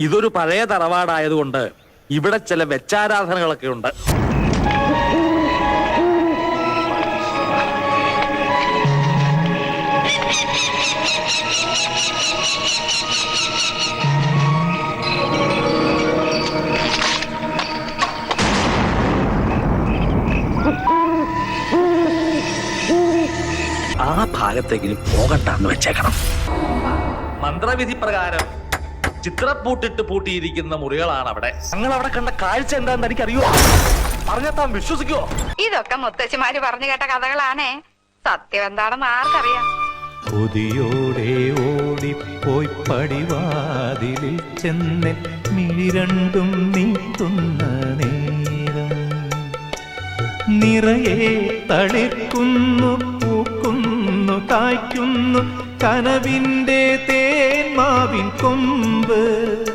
ഇതൊരു പഴയ തറവാടായതുകൊണ്ട് ഇവിടെ ചില വെച്ചാരാധനകളൊക്കെ ഉണ്ട്. ആ ഭാഗത്തെങ്കിലും പോകണ്ടെന്ന് വെച്ചേക്കണം. മന്ത്രവിധി പ്രകാരം ചിത്രപ്പൂട്ടിട്ട് പൂട്ടിയിരിക്കുന്ന മുറികളാണ് അവിടെ ഞങ്ങൾ അവിടെ കണ്ട കാഴ്ച എന്താണെന്ന് എനിക്കറിയോ? പറഞ്ഞാൽ താൻ വിശ്വസിക്കോ ഇതൊക്കെ മുത്തശ്ശിമാര് പറഞ്ഞു കേട്ട കഥകളാണേ. സത്യം എന്താണെന്ന് ആർക്കറിയാം. പുതിയോടെ ഓടി പോയി പടിവാതിലിൽ ചെന്ന് മിഴിരണ്ടും നീത്തുന്ന നേരം. നിറയെ തളിക്കുന്നു പൂക്കുന്നു കായ്ക്കുന്നു കനവിന്റെ തേന്മാവിൻ കൊമ്പ്.